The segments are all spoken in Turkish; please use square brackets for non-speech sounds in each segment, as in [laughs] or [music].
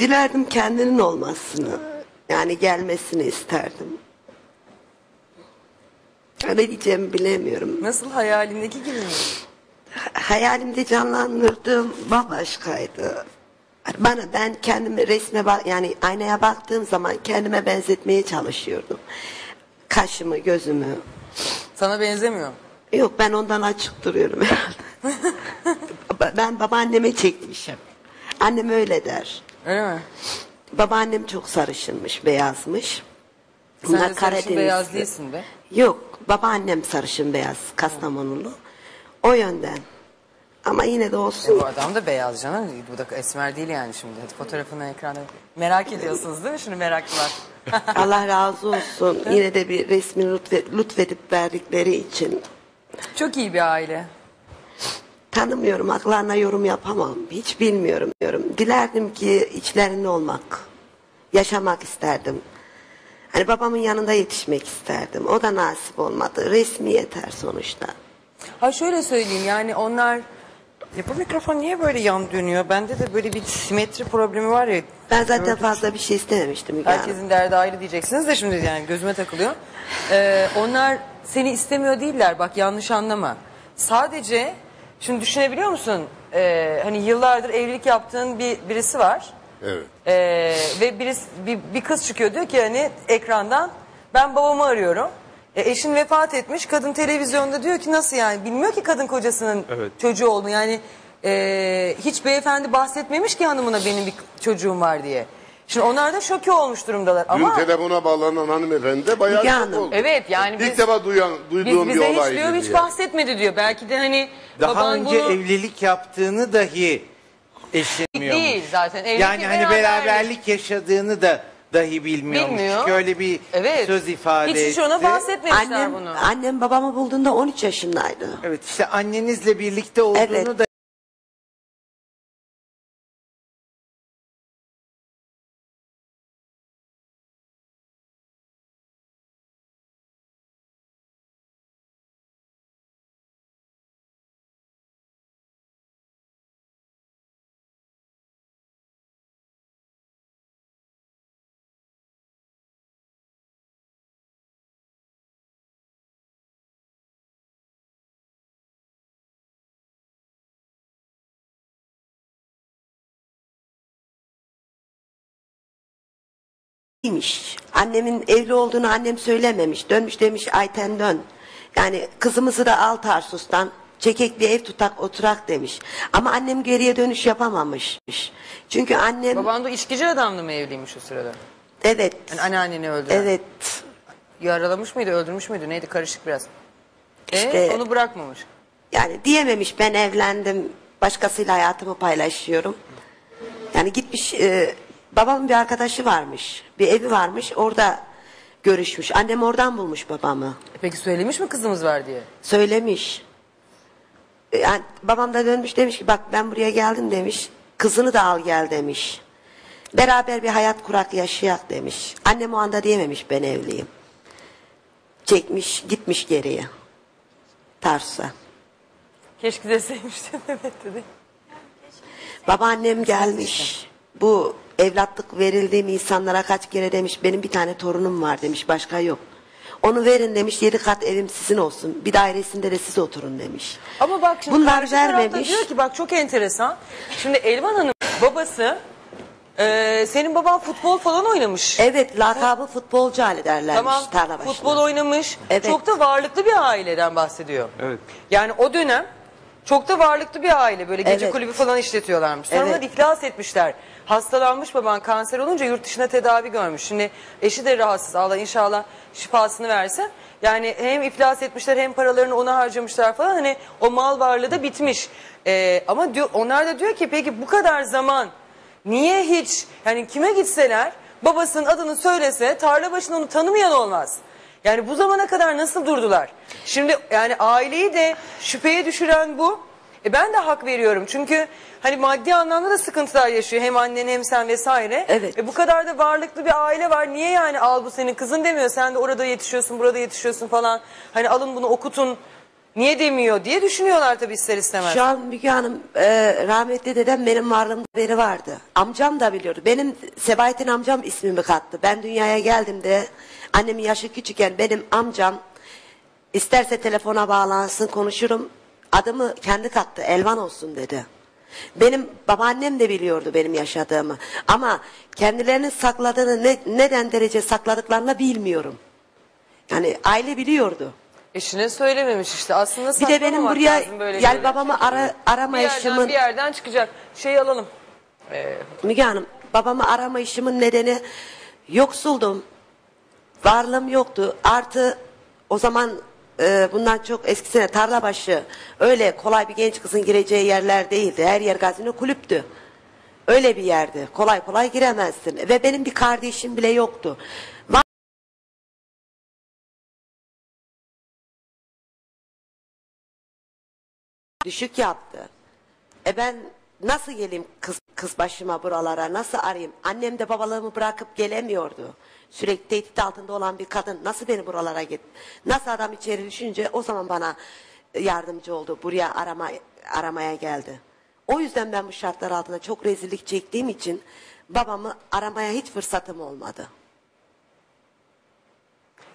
Dilerdim kendinin olmasını. Yani gelmesini isterdim. Ne diyeceğimi bilemiyorum. Nasıl hayalindeki gibi mi? Hayalimde canlandırdığım bambaşkaydı. Bana ben kendimi resme bak yani aynaya baktığım zaman kendime benzetmeye çalışıyordum. Kaşımı, gözümü. Sana benzemiyor. Yok ben ondan açık duruyorum herhalde. [laughs] ben babaanneme çekmişim. Annem öyle der. Öyle mi? Babaannem çok sarışınmış, beyazmış. Sen Bunlar de sarışın Karadenizli. beyaz değilsin be. Yok, babaannem sarışın beyaz, Kastamonulu. O yönden. Ama yine de olsun. E, bu adam da beyaz canım. Bu da esmer değil yani şimdi. Hadi fotoğrafını ekranda. Merak ediyorsunuz değil mi? Şunu merak var. [laughs] Allah razı olsun. Yine de bir resmi lütfe- lütfedip verdikleri için. Çok iyi bir aile. Tanımıyorum, haklarına yorum yapamam. Hiç bilmiyorum. diyorum. Dilerdim ki içlerinde olmak. Yaşamak isterdim. Hani babamın yanında yetişmek isterdim. O da nasip olmadı. Resmi yeter sonuçta. Ha şöyle söyleyeyim yani onlar... Ya bu mikrofon niye böyle yan dönüyor? Bende de böyle bir simetri problemi var ya. Ben zaten Gördüm. fazla bir şey istememiştim. Müge Hanım. Herkesin derdi ayrı diyeceksiniz de şimdi yani gözüme takılıyor. Ee, onlar seni istemiyor değiller bak yanlış anlama. Sadece şimdi düşünebiliyor musun? Ee, hani yıllardır evlilik yaptığın bir birisi var. Evet. Ee, ve birisi, bir, bir kız çıkıyor diyor ki hani ekrandan ben babamı arıyorum. E, eşin vefat etmiş kadın televizyonda diyor ki nasıl yani bilmiyor ki kadın kocasının Evet. çocuğu olduğunu yani e, hiç beyefendi bahsetmemiş ki hanımına benim bir çocuğum var diye. Şimdi onlar da şoke olmuş durumdalar Dün ama telefona bağlanan hanımefendi de bayağı Müge şok Hanım. oldu. evet yani biz, İlk defa duyan, biz duyduğum bir bize hiç olaydı diyor hiç diye. bahsetmedi diyor. Belki de hani Daha baban önce bunu evlilik yaptığını dahi eşlemiyormuş. değil zaten. Evlilik Yani hani beraberlik. beraberlik yaşadığını da dahi bilmiyormuş. Bilmiyor. Çünkü öyle bir Evet. söz ifade Hiç hiç etti. ona bahsetmemişler Annem, bunu. annem babamı bulduğunda 13 yaşındaydı. Evet işte annenizle birlikte olduğunu Evet. da İyiymiş. Annemin evli olduğunu annem söylememiş. Dönmüş demiş Ayten dön. Yani kızımızı da al Tarsus'tan. Çekek bir ev tutak oturak demiş. Ama annem geriye dönüş yapamamış. Çünkü annem Baban da içkici adamdı mı evliymiş o sırada? evet Yani anneanneni öldüren. evet Yaralamış mıydı, öldürmüş müydü? Neydi? Karışık biraz. E, İşte- onu bırakmamış. yani diyememiş ben evlendim başkasıyla hayatımı paylaşıyorum. Yani gitmiş e, babamın bir arkadaşı varmış. Bir evi varmış orada görüşmüş. Annem oradan bulmuş babamı. E peki söylemiş mi kızımız var diye? Söylemiş. E, Yani babam da dönmüş demiş ki bak ben buraya geldim demiş. Kızını da al gel demiş. Beraber bir hayat kurak yaşayak demiş. Annem o anda diyememiş ben evliyim. Çekmiş gitmiş geriye. Tarsus'a. Keşke deseymiştin evet [laughs] dedi. Babaannem gelmiş. Bu evlatlık verildiğim insanlara kaç kere demiş benim bir tane torunum var demiş başka yok. Onu verin demiş yedi kat evim sizin olsun. Bir dairesinde de siz oturun demiş. Ama bak şimdi Bunlar karşı vermemiş. diyor ki bak çok enteresan. Şimdi Elvan Hanım babası e, senin baban futbol falan oynamış. Evet lakabı futbolcu hali derlermiş Tamam tarla başına. futbol oynamış. Evet. Çok da varlıklı bir aileden bahsediyor. Evet. Yani o dönem çok da varlıklı bir aile. Böyle gece Evet. kulübü falan işletiyorlarmış. Sonra Evet. iflas etmişler. Hastalanmış baban kanser olunca yurt dışına tedavi görmüş. Şimdi eşi de rahatsız. Allah inşallah şifasını versin. Yani hem iflas etmişler hem paralarını ona harcamışlar falan. Hani o mal varlığı da bitmiş. Ee, ama diyor, onlar da diyor ki peki bu kadar zaman niye hiç yani kime gitseler babasının adını söylese tarla başında onu tanımayan olmaz. Yani bu zamana kadar nasıl durdular? Şimdi yani aileyi de şüpheye düşüren bu. E ben de hak veriyorum çünkü hani maddi anlamda da sıkıntılar yaşıyor hem annen hem sen vesaire. Evet. E bu kadar da varlıklı bir aile var niye yani al bu senin kızın demiyor sen de orada yetişiyorsun burada yetişiyorsun falan. Hani alın bunu okutun Niye demiyor diye düşünüyorlar tabii ister istemez. Şu an Müge Hanım e, rahmetli dedem benim varlığımda beri vardı. Amcam da biliyordu. Benim Sebahattin amcam ismimi kattı. Ben dünyaya geldiğimde annemin yaşı küçükken benim amcam isterse telefona bağlansın konuşurum. Adımı kendi kattı. Elvan olsun dedi. Benim babaannem de biliyordu benim yaşadığımı. Ama kendilerinin sakladığını ne, neden derece sakladıklarını bilmiyorum. Yani aile biliyordu. Eşine söylememiş işte. Aslında Bir de benim saklamamak buraya lazım böyle yani şeyleri. babamı ara, bir yerden, aramayışımın bir yerden çıkacak. Şeyi alalım. Müge Hanım babamı aramayışımın nedeni yoksuldum. Varlığım yoktu. Artı o zaman e, bundan çok eskisine Tarlabaşı öyle kolay bir genç kızın gireceği yerler değildi. Her yer gazino kulüptü. Öyle bir yerdi. Kolay kolay giremezdin. Ve benim bir kardeşim bile yoktu. Düşük yaptı. E ben nasıl geleyim kız, kız başıma buralara nasıl arayayım? Annem de babalığımı bırakıp gelemiyordu. Sürekli tehdit altında olan bir kadın nasıl beni buralara git? Nasıl adam içeri düşünce o zaman bana yardımcı oldu. Buraya arama, aramaya geldi. O yüzden ben bu şartlar altında çok rezillik çektiğim için babamı aramaya hiç fırsatım olmadı.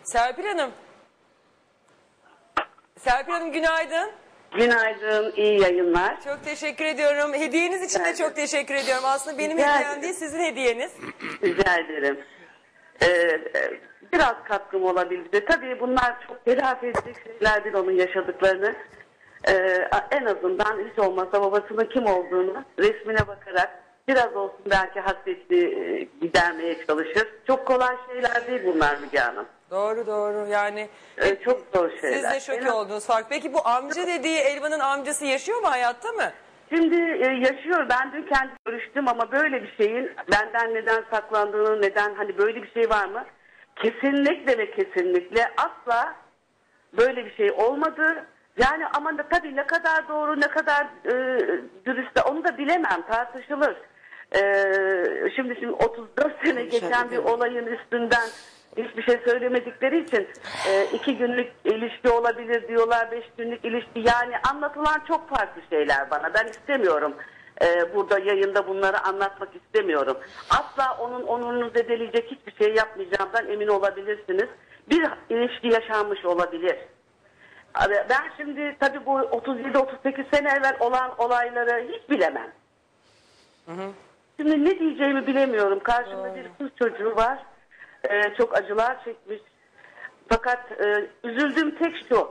Serpil Hanım. Serpil Hanım günaydın. Günaydın, iyi yayınlar. Çok teşekkür ediyorum. Hediyeniz için de çok teşekkür ediyorum. Aslında benim Rica hediyem ederim. değil sizin hediyeniz. Rica ederim. Ee, biraz katkım olabildi. Tabii bunlar çok telafi edecek şeyler değil onun yaşadıklarını. Ee, en azından hiç olmazsa babasının kim olduğunu resmine bakarak biraz olsun belki hasretli e, gidermeye çalışır. Çok kolay şeyler değil bunlar Müge Hanım. Doğru doğru yani. Ee, çok zor Siz şeyler. de şoke En- oldunuz fark. Peki bu amca dediği Elvan'ın amcası yaşıyor mu hayatta mı? Şimdi e, yaşıyor. Ben dün kendi görüştüm ama böyle bir şeyin benden neden saklandığını, neden hani böyle bir şey var mı? Kesinlikle ve kesinlikle asla böyle bir şey olmadı. Yani ama da tabii ne kadar doğru, ne kadar e, dürüst onu da bilemem, tartışılır. E, şimdi şimdi 34 sene geçen bir olayın üstünden hiçbir şey söylemedikleri için e, iki günlük ilişki olabilir diyorlar, beş günlük ilişki. Yani anlatılan çok farklı şeyler bana. Ben istemiyorum e, burada yayında bunları anlatmak istemiyorum. Asla onun onurunu zedeleyecek hiçbir şey yapmayacağımdan emin olabilirsiniz. Bir ilişki yaşanmış olabilir. Abi Ben şimdi tabii bu 37-38 sene evvel olan olayları hiç bilemem. Şimdi ne diyeceğimi bilemiyorum. Karşımda bir kız çocuğu var. Ee, çok acılar çekmiş. Fakat e, üzüldüğüm tek şu.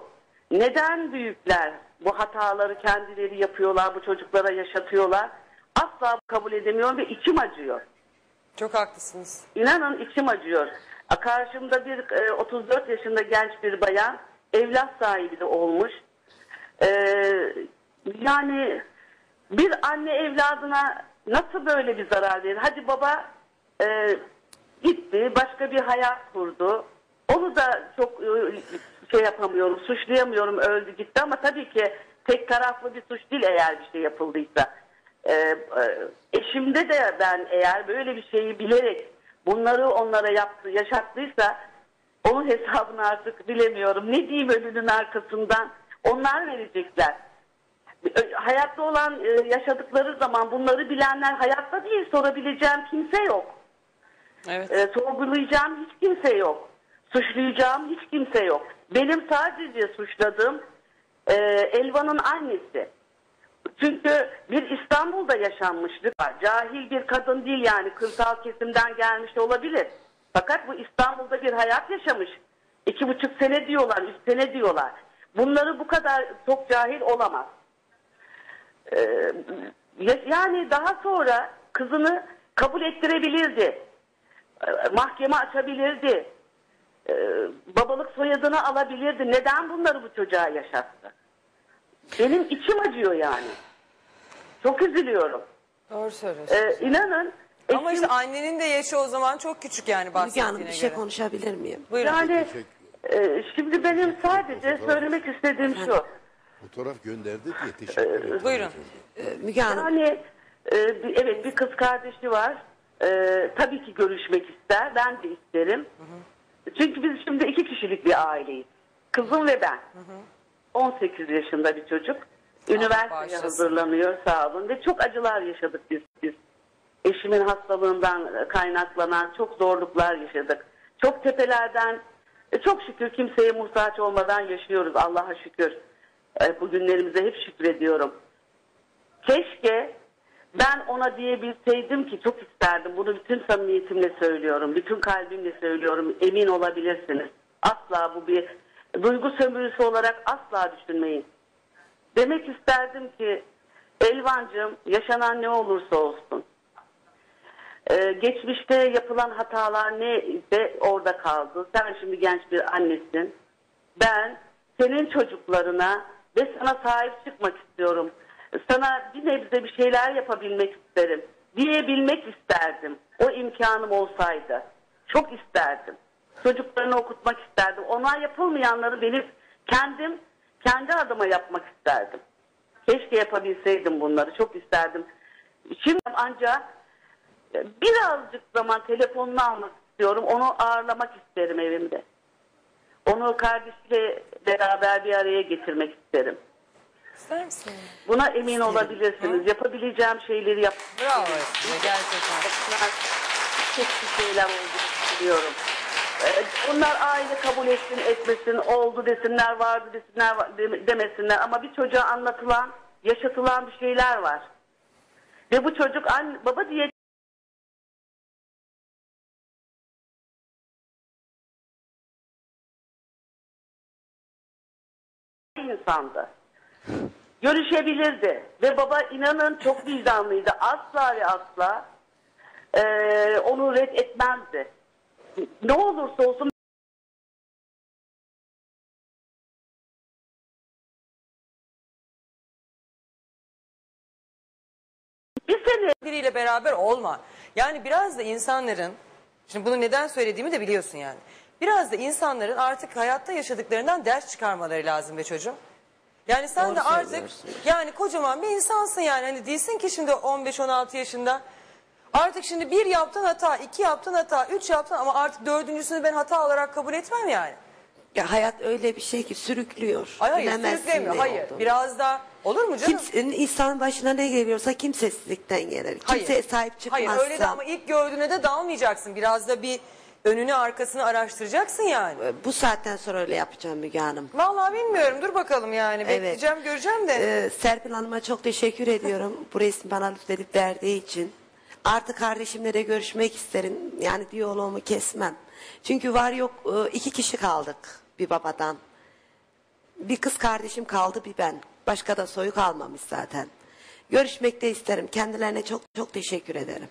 Neden büyükler bu hataları kendileri yapıyorlar, bu çocuklara yaşatıyorlar? Asla kabul edemiyorum ve içim acıyor. Çok haklısınız. İnanın içim acıyor. Karşımda bir e, 34 yaşında genç bir bayan evlat sahibi de olmuş. E, yani bir anne evladına nasıl böyle bir zarar verir? Hadi baba e, gitti başka bir hayat kurdu. Onu da çok e, şey yapamıyorum, suçlayamıyorum öldü gitti ama tabii ki tek taraflı bir suç değil eğer bir şey yapıldıysa. Ee, e, eşimde de ben eğer böyle bir şeyi bilerek bunları onlara yaptı, yaşattıysa onun hesabını artık bilemiyorum. Ne diyeyim ölünün arkasından? Onlar verecekler. Hayatta olan e, yaşadıkları zaman bunları bilenler hayatta değil sorabileceğim kimse yok. Evet. E, sorgulayacağım hiç kimse yok. Suçlayacağım hiç kimse yok. Benim sadece suçladığım e, Elvan'ın annesi. Çünkü bir İstanbul'da yaşanmışlık var. Cahil bir kadın değil yani kırsal kesimden gelmiş olabilir. Fakat bu İstanbul'da bir hayat yaşamış. İki buçuk sene diyorlar, üç sene diyorlar. Bunları bu kadar çok cahil olamaz. Ee, ya- yani daha sonra kızını kabul ettirebilirdi. Ee, Mahkeme açabilirdi. Ee, babalık soyadını alabilirdi. Neden bunları bu çocuğa yaşattı? Benim içim acıyor yani. Çok üzülüyorum. Doğru söylüyorsunuz. Ee, inanın Ama eşim- işte annenin de yaşı o zaman çok küçük yani Müge Hanım bahsettiğine bir şey göre. konuşabilir miyim? Buyurun. yani e, şimdi benim sadece söylemek istediğim şu. Fotoğraf gönderdi diye teşekkür ederim. Buyurun. Ee, Müge Hanım Yani e, bir- evet bir kız kardeşi var. E, tabii ki görüşmek ister. Ben de isterim. Çünkü biz şimdi iki kişilik bir aileyiz. Kızım ve ben. 18 yaşında bir çocuk. Üniversiteye bağışlasın. hazırlanıyor sağ olun ve çok acılar yaşadık biz. biz. Eşimin hastalığından kaynaklanan çok zorluklar yaşadık. Çok tepelerden e, çok şükür kimseye muhtaç olmadan yaşıyoruz Allah'a şükür. E, Bugünlerimize hep şükrediyorum. Keşke ben ona diyebilseydim ki çok isterdim. Bunu bütün samimiyetimle söylüyorum. Bütün kalbimle söylüyorum. Emin olabilirsiniz. Asla bu bir duygu sömürüsü olarak asla düşünmeyin. Demek isterdim ki Elvancığım yaşanan ne olursa olsun. Ee, geçmişte yapılan hatalar neyse orada kaldı. Sen şimdi genç bir annesin. Ben senin çocuklarına ve sana sahip çıkmak istiyorum. Sana bir nebze bir şeyler yapabilmek isterim. Diyebilmek isterdim. O imkanım olsaydı. Çok isterdim. Çocuklarını okutmak isterdim. Ona yapılmayanları benim kendim kendi adıma yapmak isterdim. Keşke yapabilseydim bunları. Çok isterdim. Şimdi ancak birazcık zaman telefonunu almak istiyorum. Onu ağırlamak isterim evimde. Onu kardeşiyle beraber bir araya getirmek isterim. İster misin? Buna emin olabilirsiniz. Yapabileceğim şeyleri yap. Bravo Esile gerçekten. Bir şeyler olduğunu biliyorum. Ee, Bunlar aile kabul etsin etmesin oldu desinler vardı desinler demesinler ama bir çocuğa anlatılan yaşatılan bir şeyler var. Ve bu çocuk anne baba diye insandı. Görüşebilirdi ve baba inanın çok vicdanlıydı. Asla ve asla eee, onu red etmezdi. Ne olursa olsun bir sene biriyle beraber olma. Yani biraz da insanların, şimdi bunu neden söylediğimi de biliyorsun yani. Biraz da insanların artık hayatta yaşadıklarından ders çıkarmaları lazım be çocuğum. Yani sen Doğru de artık söylüyorsun. yani kocaman bir insansın yani. Hani değilsin ki şimdi 15-16 yaşında. Artık şimdi bir yaptın hata, iki yaptın hata, üç yaptın ama artık dördüncüsünü ben hata olarak kabul etmem yani. Ya hayat öyle bir şey ki sürüklüyor. Ay hayır Bilemezsin sürüklemiyor. ne Hayır olduğunu. biraz da olur mu canım? Kimsenin insanın başına ne geliyorsa kimsesizlikten gelir. Hayır. Kimseye sahip çıkmazsan. Hayır öyle de ama ilk gördüğüne de dalmayacaksın. Biraz da bir önünü arkasını araştıracaksın yani. Bu saatten sonra öyle yapacağım Müge Hanım. Vallahi bilmiyorum dur bakalım yani bekleyeceğim göreceğim de. Ee, Serpil Hanım'a çok teşekkür ediyorum. [laughs] Bu resmi bana lütfedip verdiği için. Artık kardeşimle de görüşmek isterim. Yani diyaloğumu kesmem. Çünkü var yok e, iki kişi kaldık bir babadan. Bir kız kardeşim kaldı bir ben. Başka da soyu kalmamış zaten. Görüşmek de isterim. Kendilerine çok çok teşekkür ederim.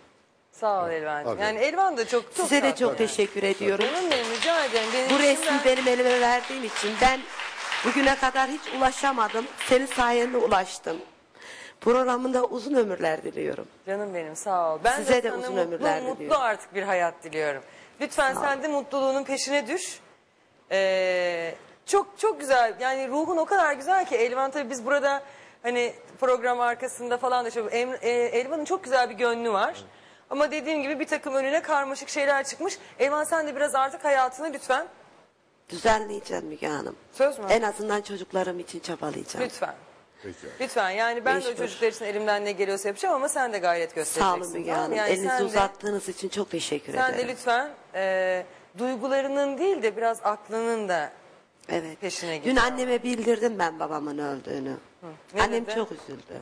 Sağ ol Elvan. Tabii. Yani Elvan da çok çok Size de çok teşekkür ediyorum. Canım benim rica ederim. Benim Bu resmi benim elime verdiğin için ben bugüne kadar hiç ulaşamadım. Senin sayende ulaştım. Programında uzun ömürler diliyorum. Canım benim sağ ol. Ben Size de, de sana uzun mutlu, ömürler mutlu diliyorum. artık bir hayat diliyorum. Lütfen sen de mutluluğunun peşine düş. Ee, çok çok güzel. Yani ruhun o kadar güzel ki Elvan tabii biz burada hani program arkasında falan da çok Em- e, Elvan'ın çok güzel bir gönlü var. Ama dediğim gibi bir takım önüne karmaşık şeyler çıkmış. Elvan sen de biraz artık hayatını lütfen Düzenleyeceğim Müge Hanım. Söz mü? En azından çocuklarım için çabalayacağım. lütfen. Peki. Lütfen yani ben de o Mecbur. çocuklar için elimden ne geliyorsa yapacağım ama sen de gayret Sağ göstereceksin. olun Müge tamam mı? Hanım. Yani Elinizi sen de- uzattığınız için çok teşekkür Sen de ederim. lütfen e, duygularının değil de biraz aklının da Evet. peşine git. Dün anneme bildirdim ben babamın öldüğünü. Ne Annem dedi? çok üzüldü.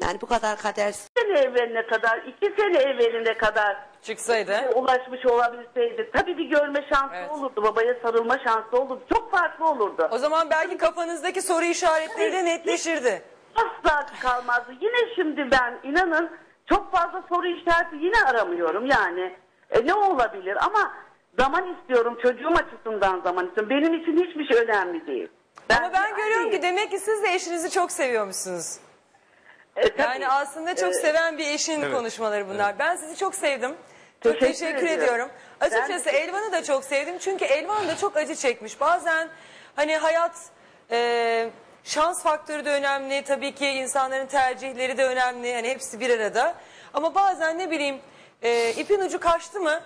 Yani bu kadar kadersiz. sene evveline kadar, iki sene evveline kadar çıksaydı. ulaşmış olabilseydi. Tabii bir görme şansı Evet. olurdu, babaya sarılma şansı olurdu. Çok farklı olurdu. O zaman belki kafanızdaki soru işaretleri de netleşirdi. Asla kalmazdı. Yine şimdi ben inanın çok fazla soru işareti yine aramıyorum yani. E, ne olabilir ama zaman istiyorum çocuğum açısından zaman istiyorum. Benim için hiçbir şey önemli değil. Ama ben bir görüyorum ki demek ki siz de eşinizi çok seviyormuşsunuz. E, tabii. Yani aslında çok E, seven bir eşin konuşmaları bunlar. Ben sizi çok sevdim. Çok Teşekkür teşekkür, ediyorum. ediyorum. Açıkçası Elvan'ı da çok sevdim. Çünkü Elvan da çok acı çekmiş. Bazen hani hayat e, şans faktörü de önemli. Tabii ki insanların tercihleri de önemli. Hani hepsi bir arada. Ama bazen ne bileyim e, ipin ucu kaçtı mı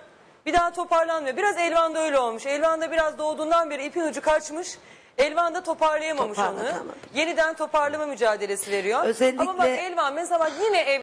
bir daha toparlanmıyor. Biraz Elvan'da öyle olmuş. Elvan'da biraz doğduğundan beri ipin ucu kaçmış. Elvan da toparlayamamış onu. Toparlatamadı. Yeniden toparlama mücadelesi veriyor. Özellikle- Ama bak Elvan mesela yine ev